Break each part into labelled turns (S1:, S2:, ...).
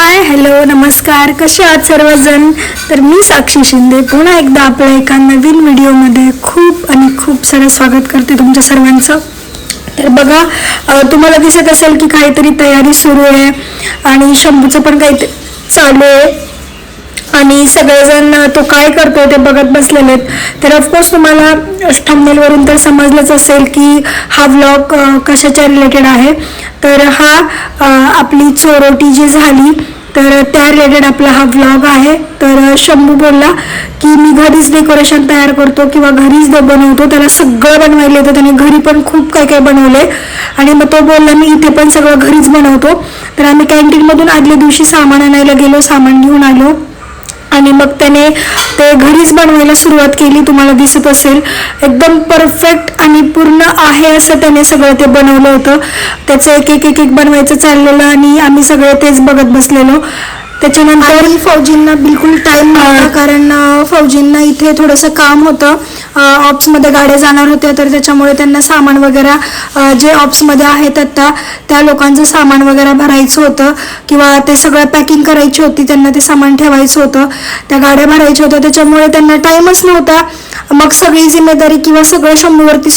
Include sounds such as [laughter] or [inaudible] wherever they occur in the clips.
S1: Hi hello नमस्कार. कसे आहात सर्वजण? तर मी साक्षी शिंदे. पुन्हा एकदा आपल्या एका नवीन व्हिडिओमध्ये खूप आणि खूप सारं स्वागत करते तुमच्या सर्वांचं. तर बघा तुम्हाला दिसत असेल की काहीतरी तयारी सुरू आहे आणि शंभूचं पण काही चालू आहे. आणि सगळेजण तो काय करतो ते बघत बसलेले आहेत. तर ऑफकोर्स तुम्हाला थंबनेलवरून तर समजलंच असेल की हा व्लॉग कशाच्या रिलेटेड आहे. तर हा आपली चोरोटी जी झाली तर त्या रिलेटेड आपला हा व्लॉग आहे. तर शंभू बोलला की मी घरीच डेकोरेशन तयार करतो किंवा घरीच ब- बनवतो. त्याला सगळं बनवायला येतं. त्याने घरी पण खूप काय काय बनवले आणि मग तो बोलला मी इथे पण सगळं घरीच बनवतो. तर आम्ही कॅन्टीनमधून आदल्या दिवशी सामान आणायला गेलो सामान घेऊन आलो. आणि मग त्याने ते घरीच बनवायला सुरुवात केली तुम्हाला दिसत असेल. एकदम परफेक्ट आणि पूर्ण आहे असं त्याने सगळं ते बनवलं होतं. त्याचं एक एक एक एक बनवायचं चाललेलं आणि आम्ही सगळे तेच बघत बसलेलो. त्याच्यानंतर फौजींना बिलकुल टाइम नव्हता कारण फौजींना इथे थोडंसं काम होतं. ऑप्समध्ये गाड्या जाणार होत्या तर त्याच्यामुळे त्यांना सामान वगैरे जे ऑप्समध्ये आहेत आता त्या लोकांचं सामान वगैरे भरायचं होतं. किंवा ते सगळं पॅकिंग करायची होती त्यांना ते सामान ठेवायचं होतं. त्या गाड्या भरायच्या होत्या त्याच्यामुळे त्यांना टाईमच नव्हता. मग सगळी जिम्मेदारी किंवा सगळं शंभूवरती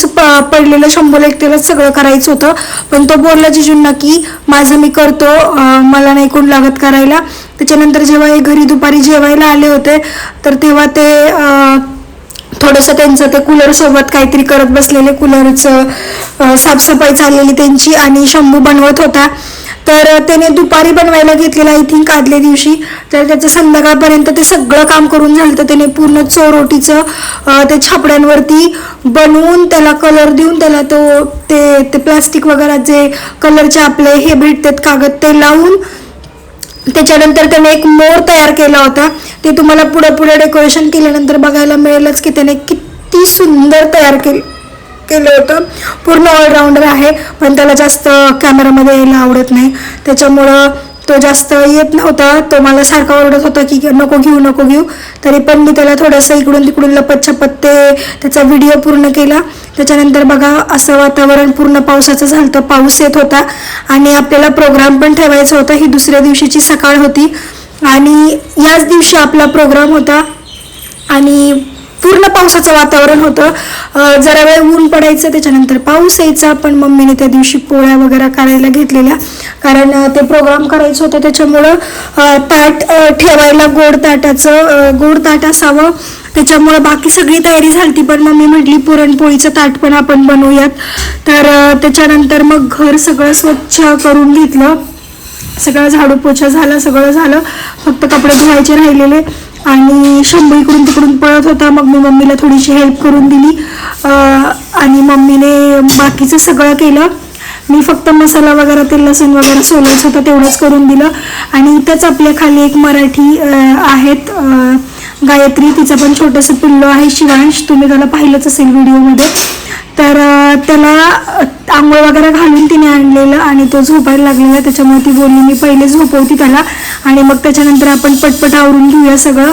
S1: पडलेलं शंभूला एकट्यालाच सगळं करायचं होतं. पण तो बोलला जिजूंना की माझं मी करतो मला नाही कोण लागत करायला. त्याच्यानंतर जेव्हा हे घरी दुपारी जेवायला आले होते तर तेव्हा ते थोडंसं त्यांचं ते कूलर सोबत काहीतरी करत बसलेले कूलरचं साफसफाई चाललेली त्यांची आणि शंभू बनवत होता. तर त्याने दुपारी बनवायला घेतलेला आय थिंक आदल्या दिवशी. तर त्याचं संध्याकाळपर्यंत ते सगळं काम करून झालं तर त्याने पूर्ण चोरोटीचं ते छापड्यांवरती बनवून त्याला कलर देऊन त्याला तो ते ते प्लास्टिक वगैरे जे कलरचे आपले हे भेटतात कागद ते लावून त्याच्यानंतर त्याने एक मोर तयार केला होता. ते तुम्हाला पुढे पुढे डेकोरेशन केल्यानंतर बघायला मिळेलच की त्याने किती सुंदर तयार केले. केलं होतं. पूर्ण ऑलराऊंडर आहे पण त्याला जास्त कॅमेरामध्ये यायला आवडत नाही. त्याच्यामुळं तो जास्त येत नव्हता. तो मला सारखा ओरडत होता की नको घेऊ नको घेऊ. तरी पण मी त्याला थोडंसं इकडून तिकडून लपत छपत ते त्याचा व्हिडिओ पूर्ण केला. त्याच्यानंतर बघा असं वातावरण पूर्ण पावसाचं झालं होतं पाऊस येत होता. आणि आपल्याला प्रोग्राम पण ठेवायचा होता. ही दुसऱ्या दिवशीची सकाळ होती. आणि याच दिवशी आपला प्रोग्राम होता. आणि पूर्ण पावसाचं वातावरण होतं. जरा वेळ ऊन पडायचं त्याच्यानंतर पाऊस यायचा पण मम्मीने त्या दिवशी पोळ्या वगैरे करायला घेतलेल्या. कारण ते प्रोग्राम करायचं होतं त्याच्यामुळं ताट ठेवायला गोड ताटाचं गोड ताट असावं. त्याच्यामुळं बाकी सगळी तयारी झाली पण मम्मी म्हटली पुरणपोळीचं ताट पण आपण बनवूयात. तर त्याच्यानंतर मग घर सगळं स्वच्छ करून घेतलं. सगळं झाडू पोछा झाला सगळं झालं. फक्त कपडे धुवायचे राहिलेले. आणि शंभू इकडून तिकडून पळत होता. मग मी मम्मीला थोडीशी हेल्प करून दिली. आणि मम्मीने बाकीचं सगळं केलं. मी फक्त मसाला वगैरे ते लसूण वगैरे सोलायचं होतं तेवढंच करून दिलं. आणि इथंच आपल्या खाली एक मराठी आहेत गायत्री. तिचं पण छोटंसं पिल्लो आहे शिवांश. तुम्ही त्याला पाहिलंच असेल व्हिडिओमध्ये तर त्याला आंघोळ वगैरे घालून तिने आणलेलं आणि तो झोपायला लागलेला. त्याच्यामुळे ती बोलली मी पहिले झोपवती त्याला आणि मग त्याच्यानंतर आपण पटपट आवरून घेऊया सगळं.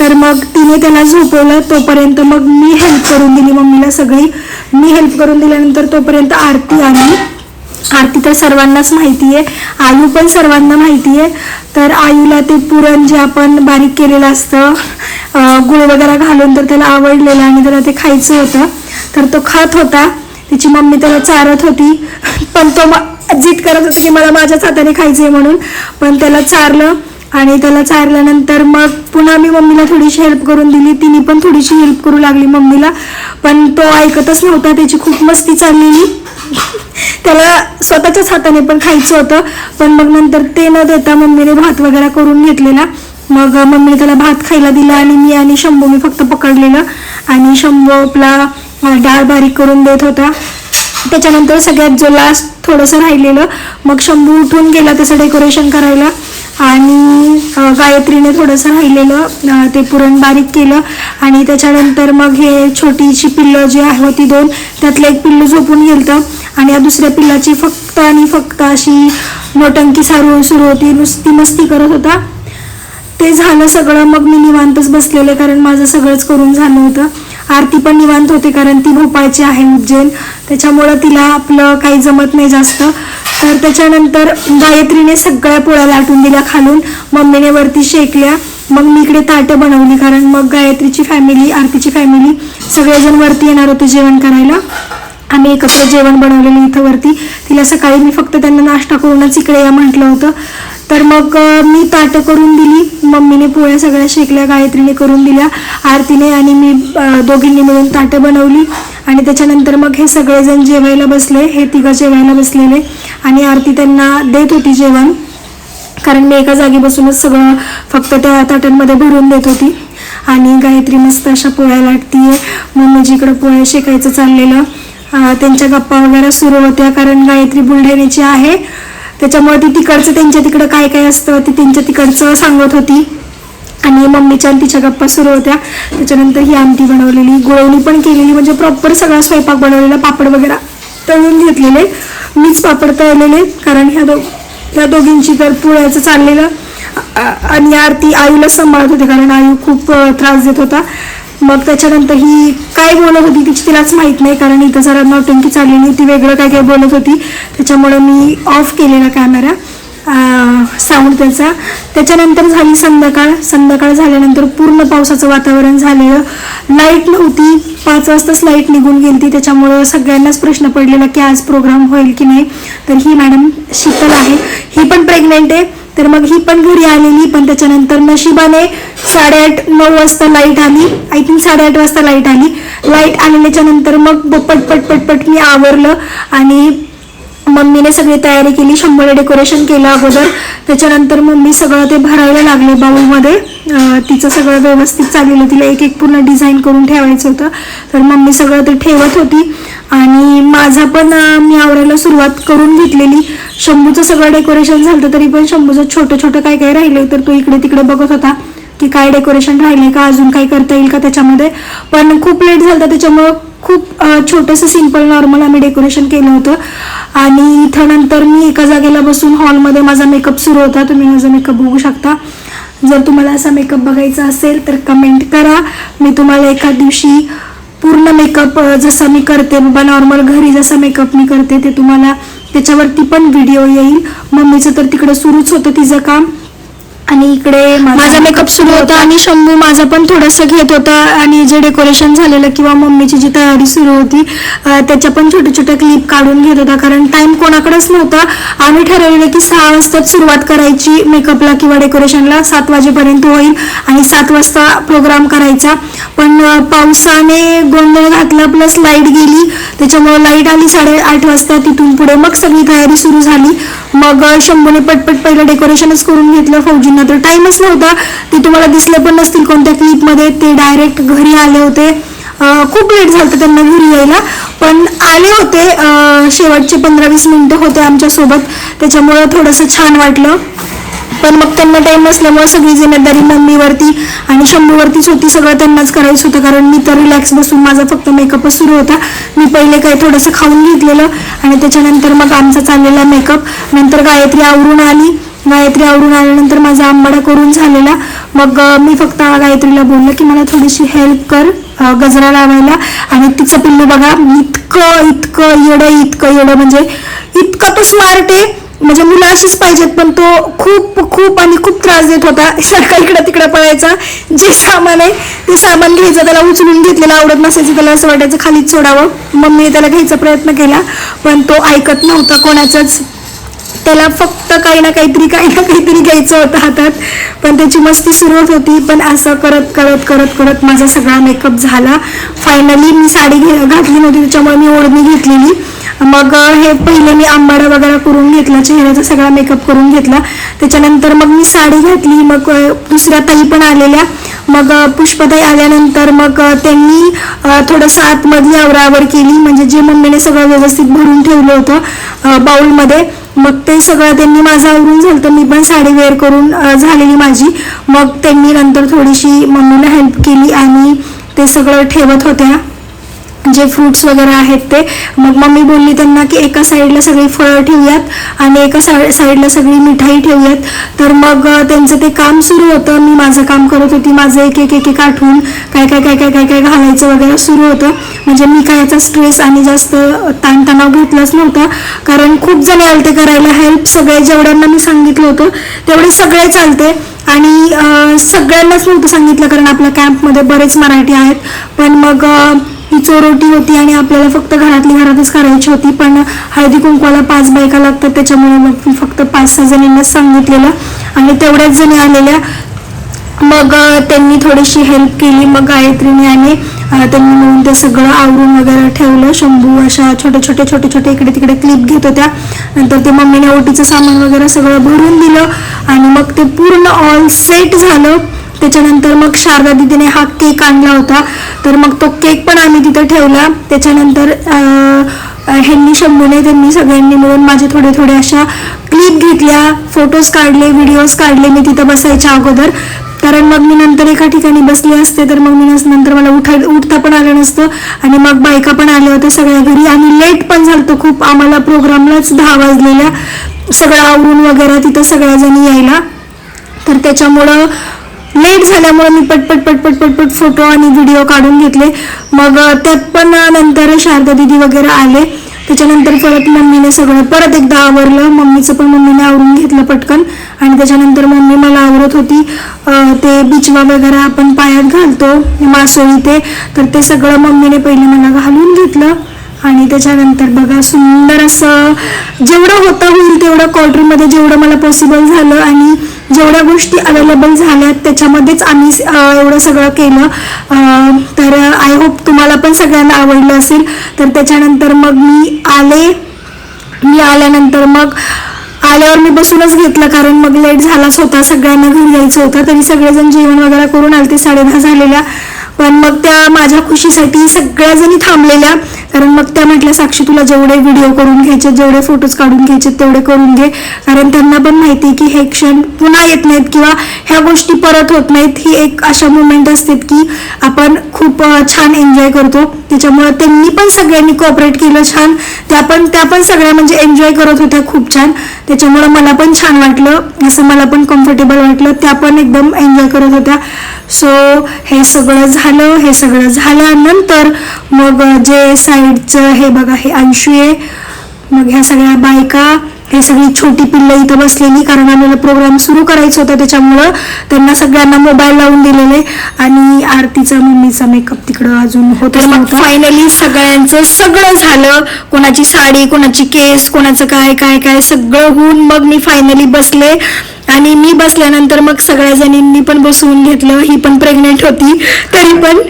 S1: तर मग तिने त्याला झोपवलं. तोपर्यंत मग मी हेल्प करून दिली मम्मीला सगळी. मी हेल्प करून दिल्यानंतर तोपर्यंत आरती आली आरती तर सर्वांनाच माहिती आहे आयू पण सर्वांना माहिती आहे तर आयूला ते पुरण जे आपण बारीक केलेलं असतं गुळ वगैरे घालून तर त्याला आवडलेलं आणि त्याला ते खायचं होतं. तर तो खात होता. तिची मम्मी त्याला चारत होती. पण तो म- जिद करत होता की मला माझ्याच हाताने खायचं आहे म्हणून. पण त्याला चारलं आणि त्याला चारल्यानंतर मग पुन्हा मी मम्मीला थोडीशी हेल्प करून दिली. तिने पण थोडीशी हेल्प करू लागली मम्मीला. पण तो ऐकतच नव्हता. त्याची खूप मस्ती चाललेली. त्याला स्वतःच्याच हाताने पण खायचं होतं. पण मग नंतर ते न देता मम्मीने भात वगैरे करून घेतलेला. मग मम्मीने त्याला भात खायला दिला आणि मी आणि शंभू मी फक्त पकडलेलं. आणि शंभू आपला डाळ बारीक करून देत होता. त्याच्यानंतर सगळ्यात जो लास्ट थोडंसं राहिलेलं मग शंभू उठून गेला त्याचं डेकोरेशन करायला. आणि गायत्रीने थोडंसं राहिलेलं ते पुरण बारीक केलं. आणि त्याच्यानंतर मग हे छोटीशी पिल्लं जी आहे होती दोन त्यातलं एक पिल्लू झोपून गेलं आणि या दुसऱ्या पिल्लाची फक्त आणि फक्त अशी नोटंकी सारू सुरू होती नुसती मस्ती करत होता. ते झालं सगळं मग मी निवांतच बसलेले कारण माझं सगळंच करून झालं होतं. आरती पण निवांत होते कारण ती भोपाळची आहे उज्जैन. त्याच्यामुळं तिला आपलं काही जमत नाही जास्त. तर त्याच्यानंतर गायत्रीने सगळ्या पोळ्या लाटून दिल्या खालून. मम्मीने वरती शेकल्या. मग मी इकडे ताटं बनवली कारण मग गायत्रीची फॅमिली आरतीची फॅमिली सगळेजण वरती येणार होते जेवण करायला. आम्ही एकत्र जेवण बनवलेलं इथं वरती. तिला सकाळी मी फक्त त्यांना नाश्ता करूनच इकडे या म्हटलं होतं. तर मग मी ताटं करून दिली. मम्मीने पोळ्या सगळ्या शेकल्या गायत्रीने करून दिल्या आरतीने आणि मी दोघींनी मिळून ताटं बनवली. आणि त्याच्यानंतर मग हे सगळेजण जेवायला बसले हे तिघं जेवायला बसलेले. आणि आरती त्यांना देत होती जेवण. कारण मी एका जागी बसूनच सगळं फक्त त्या ताटांमध्ये भरून देत होती. आणि गायत्री मस्त अशा पोळ्या लाटतीये. मम्मीजीकडं पोळ्या शेकायचं चाललेलं. त्यांच्या गप्पा वगैरे सुरू होत्या कारण गायत्री बुलढाण्याची आहे. त्याच्यामुळे ती तिकडचं त्यांच्या तिकडं काय काय असतं ती त्यांच्या तिकडचं सांगत होती. आणि मम्मीच्या आणि तिच्या गप्पा सुरू होत्या. त्याच्यानंतर ही आमटी बनवलेली गोळवणी पण केलेली म्हणजे प्रॉपर सगळा स्वयंपाक बनवलेला पापड वगैरे तळून घेतलेले. मीच पापड तळलेले कारण ह्या दो ह्या दोघींची तर पुळ्याचं चाललेलं. आणि आरती आईला सांभाळत होते कारण आयू खूप त्रास देत होता. मग त्याच्यानंतर ही काय बोलत तिलाच माहीत नाही कारण इथं जरा नौटंकी चाललेली होती वेगळं काय काय बोलत होती. त्याच्यामुळं मी ऑफ केलेला कॅमेरा साऊंड त्याचा. त्याच्यानंतर झाली संध्याकाळ. संध्याकाळ झाल्यानंतर पूर्ण पावसाचं वातावरण झालेलं. लाइट नव्हती. पाच वाजताच लाइट निघून गेली त्याच्यामुळं सगळ्यांनाच प्रश्न पडलेला की आज प्रोग्राम होईल की नाही. तर ही मॅडम शीतल आहे. ही पण प्रेग्नेंट आहे. तर मग ही पण घरी आलेली पण त्याच्यानंतर नशिबाने साडेआठ नऊ वाजता लाइट आली. आय थिंक साडेआठ वाजता लाइट आली. लाइट आलेल्याच्या नंतर मग पटपट पटपट मी आवरलं आणि मम्मीने सगळी तयारी केली शंभर डेकोरेशन केलं अगोदर. त्याच्यानंतर मम्मी सगळं ते भरायला लागले बाऊलमध्ये तिचं सगळं व्यवस्थित चाललेलं तिला एक एक पूर्ण डिझाईन करून ठेवायचं होतं. तर मम्मी सगळं ते ठेवत होती. आणि माझा पण मी आवरायला सुरुवात करून घेतलेली. शंभूचं सगळं डेकोरेशन झालं तरी पण शंभूचं छोटं छोटं काय काय राहिलं तर तो इकडे तिकडे बघत होता की काय डेकोरेशन राहिले का अजून काय करता येईल का त्याच्यामध्ये. पण खूप लेट झालं त्याच्यामुळं खूप छोटंसं सिंपल नॉर्मल आम्ही डेकोरेशन केलं होतं. आणि इथं नंतर मी एका जागेला बसून हॉलमध्ये माझा मेकअप सुरू होता. तुम्ही माझा मेकअप बघू शकता. जर तुम्हाला असा मेकअप बघायचा असेल तर कमेंट करा. मी तुम्हाला एका दिवशी पूर्ण मेकअप जसा मी करते बाबा नॉर्मल घरी जसा मेकअप मी करते ते तुम्हाला त्याच्यावरती पण व्हिडिओ येईल. मम्मीचं तर तिकडे सुरूच होतं तिचं काम. आणि इकडे माझा मेकअप सुरू होता. आणि शंभू माझा पण थोडंसं घेत होता आणि जे डेकोरेशन झालेलं किंवा मम्मीची जी तयारी सुरू होती त्याच्या पण छोट्या छोट्या क्लिप काढून घेत होता. कारण टाइम कोणाकडेच नव्हता. आम्ही ठरवलेलं की सहा वाजता सुरुवात करायची मेकअपला किंवा डेकोरेशनला सात वाजेपर्यंत होईल आणि सात वाजता प्रोग्राम करायचा. पण पावसाने गोंधळ घातला प्लस लाइट गेली. त्याच्यामुळे लाइट आली साडेआठ वाजता. तिथून पुढे मग सगळी तयारी सुरू झाली. मग शंभूने पटपट पहिलं डेकोरेशनच करून घेतलं. फौजींना तर टाइमच नव्हता. ते तुम्हाला दिसले पण नसतील कोणत्या क्लिपमध्ये ते डायरेक्ट घरी आले होते. खूप लेट झालं त्यांना घरी यायला. पण आले होते शेवटचे पंधरा वीस मिनिटं होते आमच्यासोबत त्याच्यामुळं थोडंसं छान वाटलं. पण मग त्यांना टाइम नसल्यामुळे सगळी जिम्मेदारी मम्मीवरती आणि शंभूवरतीच होती. सगळं त्यांनाच करायचं होतं. कारण मी तर रिलॅक्स बसून माझा फक्त मेकअपच सुरू होता. मी पहिले काही थोडंसं खाऊन घेतलेलं आणि त्याच्यानंतर मग आमचा चाललेला मेकअप नंतर गायत्री आवरून आली. गायत्री आवरून आल्यानंतर माझा आंबाडा करून झालेला. मग मी फक्त गायत्रीला बोललं की मला थोडीशी हेल्प कर गजरा लावायला आणि तिचं पिल्लू बघा इतकं इतकं येडं इतकं येडं म्हणजे इतकं तो स्मार्ट आहे. म्हणजे मुलं अशीच पाहिजेत पण तो खूप खूप आणि खूप त्रास देत होता. सारखा इकडं तिकडं पळायचा. जे सामान आहे ते सामान घ्यायचं त्याला उचलून घेतलेलं आवडत नसायचं. त्याला असं वाटायचं खालीच सोडावं. मम्मीने त्याला घ्यायचा प्रयत्न केला पण तो ऐकत नव्हता कोणाचाच. त्याला फक्त काही ना काहीतरी काही ना काहीतरी घ्यायचं होतं हातात. पण त्याची मस्ती सुरू होती. पण असं करत करत करत करत माझा सगळा मेकअप झाला. फायनली मी साडी घे घातली नव्हती. त्याच्यामुळे मी ओढणी घेतलेली. मग हे पहिले मी आंबाडा वगैरे करून घेतला. चेहऱ्याचा सगळा मेकअप करून घेतला. त्याच्यानंतर मग मी साडी घातली. मग दुसऱ्या ताई पण आलेल्या. मग पुष्पताई आल्यानंतर मग त्यांनी थोडंसं आतमधली आवरावर केली. म्हणजे जे मम्मीने सगळं व्यवस्थित भरून ठेवलं होतं बाऊलमध्ये मग ते सगळं त्यांनी माझं आवरून झालं तर मी पण साडी वेअर करून झालेली माझी. मग त्यांनी नंतर थोडीशी मम्मीला हेल्प केली आणि ते सगळं ठेवत होत्या. जे फ्रूट्स वगैरे आहेत ते. मग मम्मी बोलली त्यांना की एका साईडला सगळी फळं ठेवूयात आणि एका साईड साईडला सगळी मिठाई ठेवूयात. तर मग त्यांचं ते काम सुरू होतं. मी माझं काम करत होती माझं एक एक एक एक आठवून काय काय काय काय काय काय घालायचं वगैरे सुरू होतं. म्हणजे मी काय याचा स्ट्रेस आणि जास्त ताणतणाव घेतलाच नव्हता. कारण खूप जण आलते करायला. हेल्प सगळे जेवढ्यांना मी सांगितलं होतं तेवढे सगळे चालते. आणि सगळ्यांनाच नव्हतं सांगितलं कारण आपल्या कॅम्पमध्ये बरेच मराठी आहेत. पण मग चोरोटी होती आणि आपल्याला फक्त घरातली घरातच करायची होती. पण हळदी कुंकवाला पाच बायका लागतात त्याच्यामुळे मग फक्त पाच सहा जणींना सांगितलेलं. आणि तेवढ्याच जणी आलेल्या. मग त्यांनी थोडीशी हेल्प केली. मग गायत्रीने आणि त्यांनी मिळून ते सगळं आवरून वगैरे ठेवलं. शंभू अशा छोटे छोटे छोटे छोटे इकडे तिकडे क्लिप घेत होत्या. नंतर ते मम्मीने ओटीचं सामान वगैरे सगळं भरून दिलं. आणि मग ते पूर्ण ऑल सेट झालं. त्याच्यानंतर मग शारदा दिदीने हा केक आणला होता. तर मग तो केक पण आम्ही तिथं ठेवला. त्याच्यानंतर ह्यांनी शंभूने त्यांनी सगळ्यांनी मिळून माझे थोडे थोडे अशा क्लिप घेतल्या फोटोज काढले व्हिडिओज काढले मी तिथं बसायच्या अगोदर. कारण मग मी नंतर एका ठिकाणी बसले असते तर मग मी नस- नंतर मला उठाय उठता पण आलं नसतं. आणि मग बायका पण आल्या होत्या सगळ्या घरी. आणि लेट पण झालं खूप. आम्हाला प्रोग्रामलाच दहा वाजलेल्या. सगळं आवरून वगैरे तिथं सगळ्या जणी यायला. तर त्याच्यामुळं लेट झाल्यामुळे मी पटपट पटपट पटपट फोटो आणि व्हिडिओ काढून घेतले. मग त्यात पण नंतर शारदा दिदी वगैरे आले. त्याच्यानंतर परत मम्मीने सगळं परत एकदा आवरलं. मम्मीचं पण मम्मीने आवरून घेतलं पटकन. आणि त्याच्यानंतर मम्मी मला आवरत होती. ते बिचवा वगैरे आपण पायात घालतो मासोळी ते. तर ते सगळं मम्मीने पहिले मला घालून घेतलं. आणि त्याच्यानंतर बघा सुंदर असं जेवढं होतं होईल तेवढं क्वार्टरमध्ये जेवढं मला पॉसिबल झालं आणि जेवढ्या गोष्टी अवेलेबल झाल्यात त्याच्यामध्येच आम्ही एवढं सगळं केलं. तर आय होप तुम्हाला पण सगळ्यांना आवडलं असेल. तर त्याच्यानंतर मग मी आले. मी आल्यानंतर मग आल्यावर मी बसूनच घेतलं कारण मग लेट झालाच होता सगळ्यांना घरी यायचं होतं तरी सगळेजण जेवण वगैरे करून आले ते साडेदहा झालेल्या. पण मग त्या माझ्या खुशीसाठी सगळ्याजणी थांबलेल्या. कारण मग त्या म्हटल्या साक्षी तुला जेवढे व्हिडिओ करून घ्यायचे जेवढे फोटोज काढून घ्यायचे तेवढे करून घे. कारण त्यांना पण माहिती की हे क्षण पुन्हा येत नाहीत किंवा ह्या गोष्टी परत होत नाहीत. ही एक अशा मुमेंट असतात की आपण खूप छान एन्जॉय करतो. त्याच्यामुळे त्यांनी पण सगळ्यांनी कोऑपरेट केलं छान. त्या पण त्या पण सगळ्या म्हणजे एन्जॉय करत होत्या खूप छान. त्याच्यामुळे मला पण छान वाटलं. असं मला पण कम्फर्टेबल वाटलं. त्या पण एकदम एन्जॉय करत होत्या. सो हे सगळं झालं हे सगळं झाल्यानंतर मग जे साईडचं हे बघा हे अंशू आहे. मग ह्या सगळ्या बायका हे सगळी छोटी पिल्लं इथं बसलेली कारण आम्हाला प्रोग्राम सुरू करायचा होता त्याच्यामुळं त्यांना सगळ्यांना मोबाईल लावून दिलेले आणि आरतीचा मम्मीचा मेकअप तिकडं अजून होत फायनली सगळ्यांचं सगळं झालं. कोणाची साडी कोणाची केस कोणाचं काय काय काय सगळं होऊन मग मी फायनली बसले. आणि मी बसल्यानंतर मग सगळ्या जणींनी पण बसवून घेतलं. ही पण प्रेग्नेंट होती. तरी पण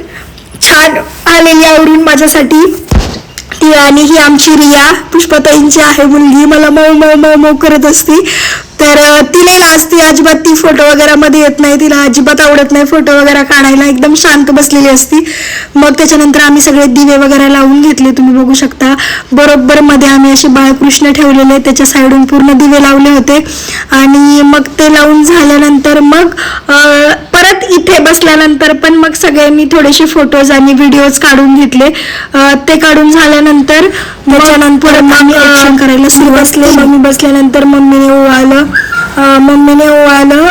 S1: छान आलेली आवरून माझ्यासाठी. ती आणि ही आमची रिया पुष्पाताईंची आहे मुलगी. मला मऊ मऊ मऊ मऊ करत असती. तर ती तिला लाजते अजिबात ती फोटो वगैरे मध्ये येत नाही तिला अजिबात आवडत नाही फोटो वगैरे काढायला एकदम शांत बसलेली असती. मग त्याच्यानंतर आम्ही सगळे दिवे वगैरे लावून घेतले तुम्ही बघू शकता. बरोबर मध्ये आम्ही असे बाळकृष्ण ठेवलेले त्याच्या साईडून पूर्ण दिवे लावले होते. आणि मग ते लावून झाल्यानंतर मग परत इथे बसल्यानंतर पण मग सगळ्यांनी थोडेसे फोटोज आणि व्हिडिओज काढून घेतले. ते काढून झाल्यानंतर त्याच्यानंतर आम्ही करायला सुरुवात केली. मग मी बसल्यानंतर मम्मीने ओवाळलं. मम्मीने ओवाळलं.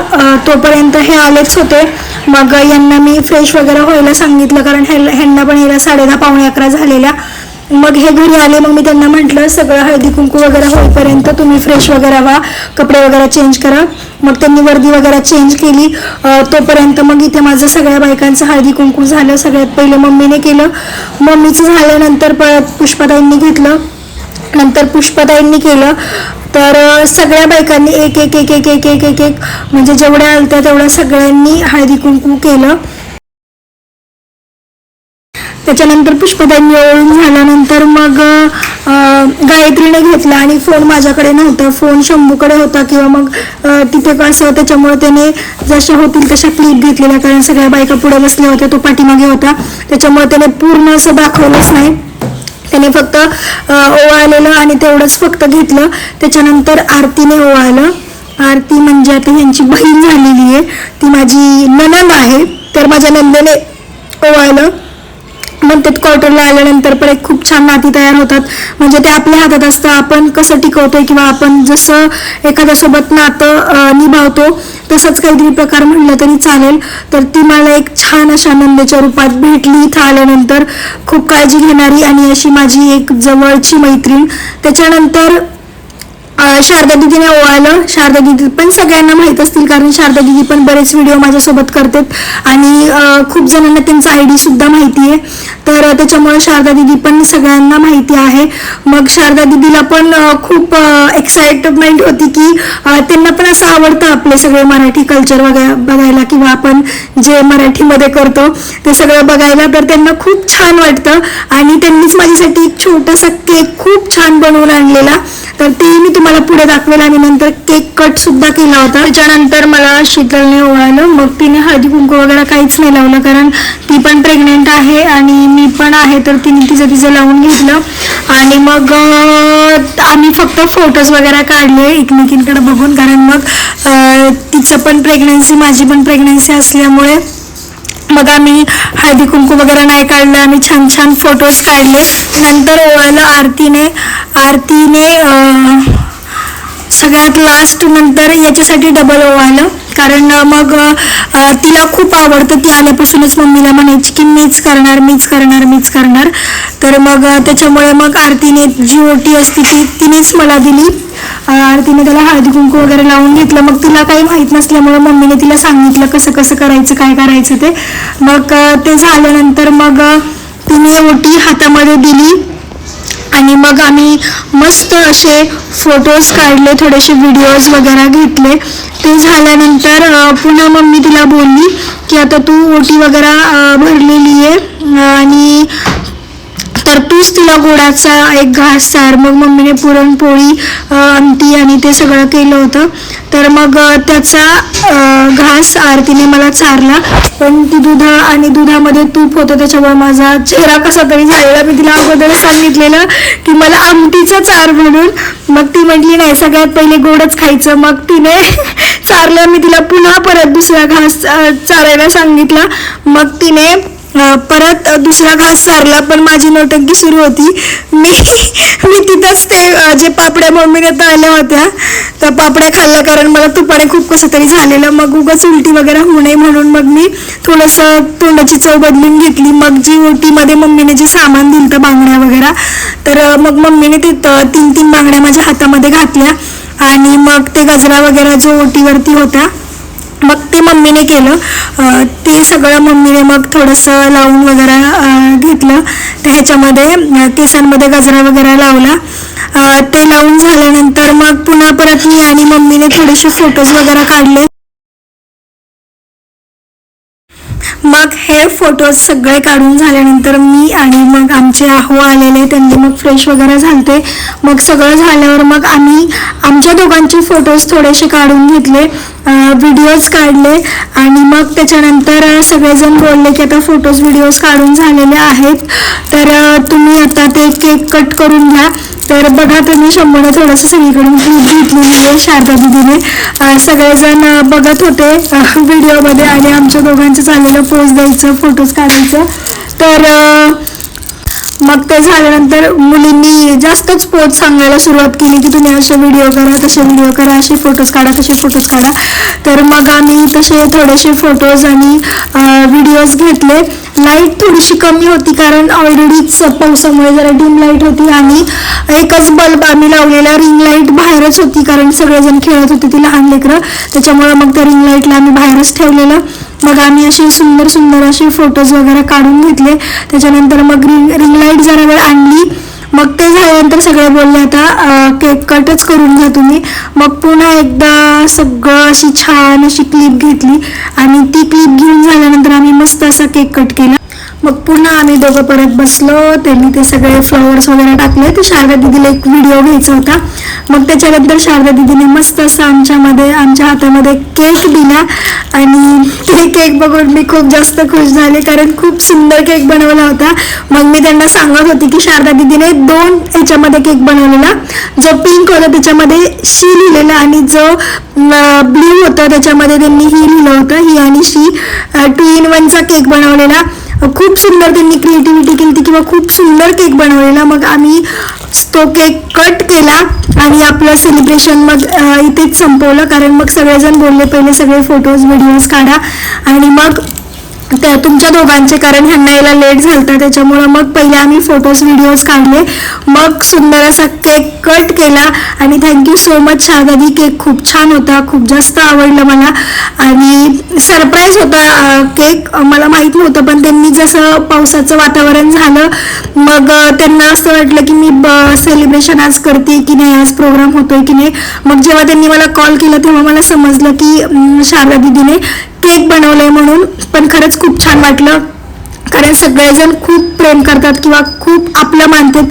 S1: तोपर्यंत हे आलेच होते. मग यांना मी फ्रेश वगैरे व्हायला सांगितलं कारण हे ह्यांना पण यायला साडे दहा पावणे अकरा झालेल्या. मग हे घरी आले मग मी त्यांना म्हटलं सगळं हळदी कुंकू वगैरे होईपर्यंत तुम्ही फ्रेश वगैरे व्हा कपडे वगैरे चेंज करा. मग त्यांनी वर्दी वगैरे चेंज केली. तोपर्यंत मग इथे माझं सगळ्या बायकांचं हळदी कुंकू झालं सगळ्यात पहिलं मम्मीने केलं. मम्मीचं झाल्यानंतर प पुष्पाताईंनी घेतलं. नंतर पुष्पताईंनी केलं. तर सगळ्या बायकांनी एक एक एक एक एक एक एक एक म्हणजे जेवढ्या आलत्या तेवढ्या सगळ्यांनी हळदी कुंकू केलं. त्याच्यानंतर पुष्पताईंनी ओळून झाल्यानंतर मग गायत्रीने घेतला आणि फोन माझ्याकडे नव्हता. फोन शंभूकडे होता किंवा मग तिथे कसं त्याच्यामुळे त्याने जशा होतील तशा क्लिप घेतलेल्या कारण सगळ्या बायका पुढे बसल्या होत्या तो पाठीमागे होता. त्याच्यामुळे त्याने पूर्ण असं दाखवलंच नाही. त्याने फक्त ओवाळलेलं आणि तेवढंच फक्त घेतलं. त्याच्यानंतर आरतीने ओवाळलं. आरती म्हणजे आता यांची बहीण झालेली आहे. ती माझी ननंद आहे. तर माझ्या नंदेने ओवाळलं. म्हणतात क्वार्टरला आल्यानंतर पण एक खूप छान नाती तयार होतात. म्हणजे ते आपल्या हातात असतं. आपण कसं टिकवतोय किंवा आपण जसं एखाद्यासोबत नातं निभावतो तसंच काहीतरी प्रकार म्हणलं तरी चालेल. तर ती मला एक छान अशा नंदेच्या रूपात भेटली इथं आल्यानंतर. खूप काळजी घेणारी आणि अशी माझी एक जवळची मैत्रीण. त्याच्यानंतर शारदा दिदीने ओवाळलं. शारदा दिदी पण सगळ्यांना माहीत असतील कारण शारदा दिदी पण बरेच व्हिडिओ माझ्यासोबत करतात. आणि खूप जणांना त्यांचा आय डी सुद्धा माहिती आहे. तर त्याच्यामुळे शारदा दिदी पण सगळ्यांना माहिती आहे. मग शारदा दिदीला पण खूप एक्साइटमेंट होती की त्यांना पण असं आवडतं आपले सगळे मराठी कल्चर वगैरे बघायला किंवा आपण जे मराठीमध्ये करतो ते सगळं बघायला. तर त्यांना खूप छान वाटतं. आणि त्यांनीच माझ्यासाठी एक छोटासा केक खूप छान बनवून आणलेला. तर ते मी तुम्हाला पुढे दाखवेल आणि नंतर केक कट सुद्धा केला होता. त्याच्यानंतर मला शीतलने ओवाळलं. मग तिने हळदी कुंकू वगैरे काहीच नाही लावलं कारण ती पण प्रेग्नेंट आहे आणि मी पण आहे तर तिने तिचं तिचं लावून घेतलं. आणि मग आम्ही फक्त फोटोज वगैरे काढले एकमेकींकडे बघून कारण मग तिचं पण प्रेग्नन्सी माझी पण प्रेग्नन्सी असल्यामुळे मग आम्ही हळदी कुंकू वगैरे नाही काढलं. आम्ही छान छान फोटोज काढले. नंतर ओवाळलं आरतीने. आरतीने सगळ्यात लास्ट नंतर याच्यासाठी डबल ओवाळलं कारण मग तिला खूप आवडतं. ती आल्यापासूनच मम्मीला म्हणायची की मीच करणार मीच करणार मीच करणार. तर मग त्याच्यामुळे मग आरतीने जी ओटी असती ती तिनेच मला दिली. आरतीने त्याला हळदी कुंकू वगैरे लावून घेतलं. मग तिला काही माहीत नसल्यामुळे मम्मीने तिला सांगितलं कसं कसं करायचं काय करायचं ते. मग ते झाल्यानंतर मग तिने ओटी हातामध्ये दिली. आणि मग आम्ही मस्त असे फोटोज काढले थोडेसे व्हिडिओज वगैरे घेतले. ते झाल्यानंतर पुन्हा मम्मी तिला बोलली की आता तू ओटी वगैरे भरलेली आहे. आणि तर तूच तिला गोडाचा एक घास चार मग मम्मीने पुरणपोळी आमटी आणि ते सगळं केलं होतं. तर मग त्याचा घास आरतीने मला चारला. पण ती दुधा आणि दुधामध्ये तूप होतं त्याच्यामुळे माझा चेहरा कसा तरी झालेला. मी तिला अगोदर सांगितलेलं की मला आमटीचा चार म्हणून. मग ती म्हटली नाही सगळ्यात पहिले गोडच खायचं. मग तिने [laughs] चारलं. मी तिला पुन्हा परत दुसरा घास चारायला सांगितला. मग तिने परत दुसरा घास सारला पण माझी नोटंकी सुरू होती. मी मी तिथंच ते जे पापड्या मम्मीने तळल्या होत्या त्या पापड्या खाल्ल्या कारण मला तुपाने खूप कसं तरी झालेलं. मग उगाच उलटी वगैरे होऊ नये म्हणून मग मी थोडंसं तोंडाची चव बदलून घेतली. मग जी ओटीमध्ये मम्मीने जे सामान दिलं तर बांगड्या वगैरे तर मग मम्मीने ते तीन तीन बांगड्या माझ्या हातामध्ये घातल्या. आणि मग ते गजरा वगैरे जो ओटीवरती होता मग ते मम्मीने केलं. ते सगळं मम्मीने मग थोडंसं लावून वगैरे घेतलं. ते ह्याच्यामध्ये केसांमध्ये गजरा वगैरे लावला. ते लावून झाल्यानंतर मग पुन्हा परत मी आणि मम्मीने थोडेसे फोटोज वगैरे काढले. मग हे फोटोज सगळे काढून झाल्यानंतर मी आणि मग आमचे आहो आलेले त्यांनी मग फ्रेश वगैरे झालते. मग सगळं झाल्यावर मग आम्ही आमच्या दोघांचे फोटोज थोडेसे काढून घेतले व्हिडिओज काढले आणि मग त्याच्यानंतर सगळेजण बोलले की आता फोटोज व्हिडिओज काढून झालेले आहेत. तर तुम्ही आता ते केक कट करून घ्या. तर बघा तुम्ही शंभरनं थोडंसं सगळीकडून क्लिप घेतलेली आहे शारदा दिदीने. सगळेजण बघत होते व्हिडिओमध्ये आणि आमच्या दोघांचं चाललेलं पोज द्यायचं फोटोज काढायचं. तर मग ते झाल्यानंतर मुलींनी जास्तच पोच सांगायला सुरुवात केली की तुम्ही असे व्हिडिओ करा तसे व्हिडिओ करा असे फोटोज काढा तसे फोटोज काढा. तर मग आम्ही तसे थोडेसे फोटोज आणि व्हिडिओज घेतले. लाइट थोडीशी कमी होती कारण ऑलरेडीच पावसामुळे जरा डिम लाइट होती आणि एकच बल्ब आम्ही लावलेला रिंग लाइट बाहेरच होती कारण सगळेजण खेळत होते ती लहान लेकरं. त्याच्यामुळे मग त्या रिंग लाईटला आम्ही बाहेरच ठेवलेलं. मग आम्ही असे सुंदर सुंदर असे फोटोज वगैरे काढून घेतले. त्याच्यानंतर मग रिंग रिंग लाइट जरा वेळ आणली. मग ते झाल्यानंतर सगळे बोलले आता केक कटच करून घ्या तुम्ही. मग पुन्हा एकदा सगळं अशी छान अशी क्लिप घेतली. आणि ती क्लिप घेऊन झाल्यानंतर आम्ही मस्त असा केक कट केला. मग पुन्हा आम्ही दोघं परत बसलो. त्यांनी ते सगळे फ्लॉवर्स वगैरे टाकले. ते शारदा दिदीला एक व्हिडिओ घ्यायचा होता. मग त्याच्यानंतर शारदा दिदीने मस्त असं आमच्यामध्ये आमच्या हातामध्ये केक दिला. आणि ते केक बघून मी खूप जास्त खुश झाले कारण खूप सुंदर केक बनवला होता. मग मी त्यांना सांगत होती की शारदा दिदीने दोन ह्याच्यामध्ये केक बनवलेला. जो पिंक होता त्याच्यामध्ये शी लिहिलेला आणि जो ब्ल्यू होता त्याच्यामध्ये त्यांनी ही लिहिलं होतं. ही आणि शी टू इन वनचा केक बनवलेला. खूप सुंदर त्यांनी क्रिएटिव्हिटी केली होती किंवा खूप सुंदर केक बनवलेला. मग आम्ही तो केक कट केला आणि आपलं सेलिब्रेशन मग इथेच संपवलं. कारण मग सगळेजण बोलले पहिले सगळे फोटोज व्हिडिओज काढा. आणि मग त्या तुमच्या दोघांचे कारण ह्यांना यायला लेट झालता त्याच्यामुळं मग पहिले आम्ही फोटोज व्हिडिओज काढले. मग सुंदर असा केक कट केला. आणि थँक्यू सो मच शारदादी केक खूप छान होता खूप जास्त आवडलं मला. आणि सरप्राईज होता केक मला माहीत नव्हतं पण त्यांनी जसं पावसाचं वातावरण झालं मग त्यांना असं वाटलं की मी सेलिब्रेशन आज करते की नाही आज प्रोग्राम होतोय की नाही. मग जेव्हा त्यांनी मला कॉल केला तेव्हा मला समजलं की शारदा दिदीने केक बनवलंय म्हणून पण खरंच खूप छान वाटलं. कारण सगळेजण खूप प्रेम करतात किंवा खूप आपलं मानतात.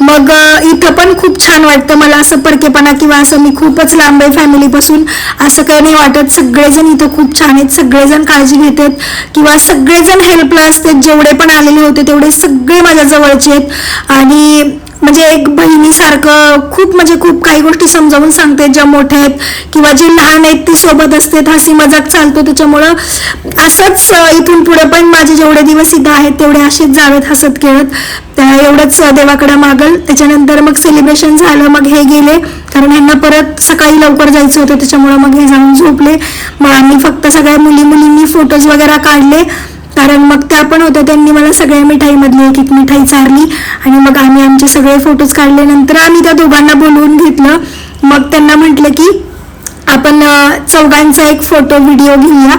S1: मग इथं पण खूप छान वाटतं मला असं परकेपणा किंवा असं मी खूपच लांब आहे फॅमिलीपासून असं काही नाही वाटत. सगळेजण इथं खूप छान आहेत. सगळेजण काळजी घेतात किंवा सगळेजण हेल्पला असतात जेवढे पण आलेले होते तेवढे सगळे माझ्या जवळचे आहेत. आणि म्हणजे एक बहिणीसारखं खूप म्हणजे खूप काही गोष्टी समजावून सांगते ज्या मोठ्या आहेत किंवा जे लहान आहेत ती सोबत असते हसी मजाक चालतो त्याच्यामुळं असंच इथून पुढे पण माझे जेवढे दिवस इथं आहेत तेवढे असेच जावेत हसत खेळत. त्या एवढंच देवाकडं देवाकडे मागल. त्याच्यानंतर मग सेलिब्रेशन झालं मग हे गेले. कारण ह्यांना परत सकाळी लवकर जायचं होतं त्याच्यामुळं मग हे जाऊन झोपले. मग आम्ही फक्त सगळ्या मुली मुलींनी फोटोज वगैरे काढले. कारण मग त्या पण होत्या त्यांनी मला सगळ्या मिठाईमधली एक एक मिठाई चारली आणि मग आम्ही आमचे सगळे फोटोज काढले नंतर आम्ही त्या दोघांना बोलवून घेतलं. मग त्यांना म्हटलं की आपण चौघांचा एक फोटो व्हिडिओ घेऊया.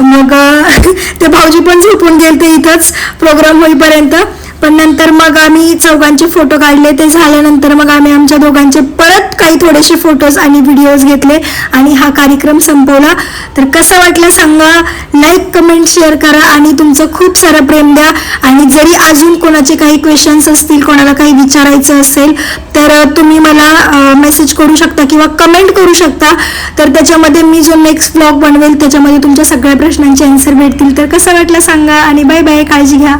S1: मग [laughs] ते भाऊजी पण झोपून गेलते इथंच प्रोग्राम होईपर्यंत. पण नंतर मग आम्ही चौघांचे फोटो काढले. ते झाल्यानंतर मग आम्ही आमच्या दोघांचे परत काही थोडेसे फोटोज आणि व्हिडिओज घेतले आणि हा कार्यक्रम संपवला. तर कसं वाटलं सांगा? लाईक कमेंट शेअर करा आणि तुमचं खूप सारं प्रेम द्या. आणि जरी अजून कोणाचे काही क्वेश्चन्स असतील कोणाला काही विचारायचं असेल तर तुम्ही मला मेसेज करू शकता किंवा कमेंट करू शकता. तर त्याच्यामध्ये मी जो नेक्स्ट ब्लॉग बनवेल त्याच्यामध्ये तुमच्या सगळ्या प्रश्नांचे आन्सर भेटतील. तर कसं वाटलं सांगा? आणि बाय बाय काळजी घ्या.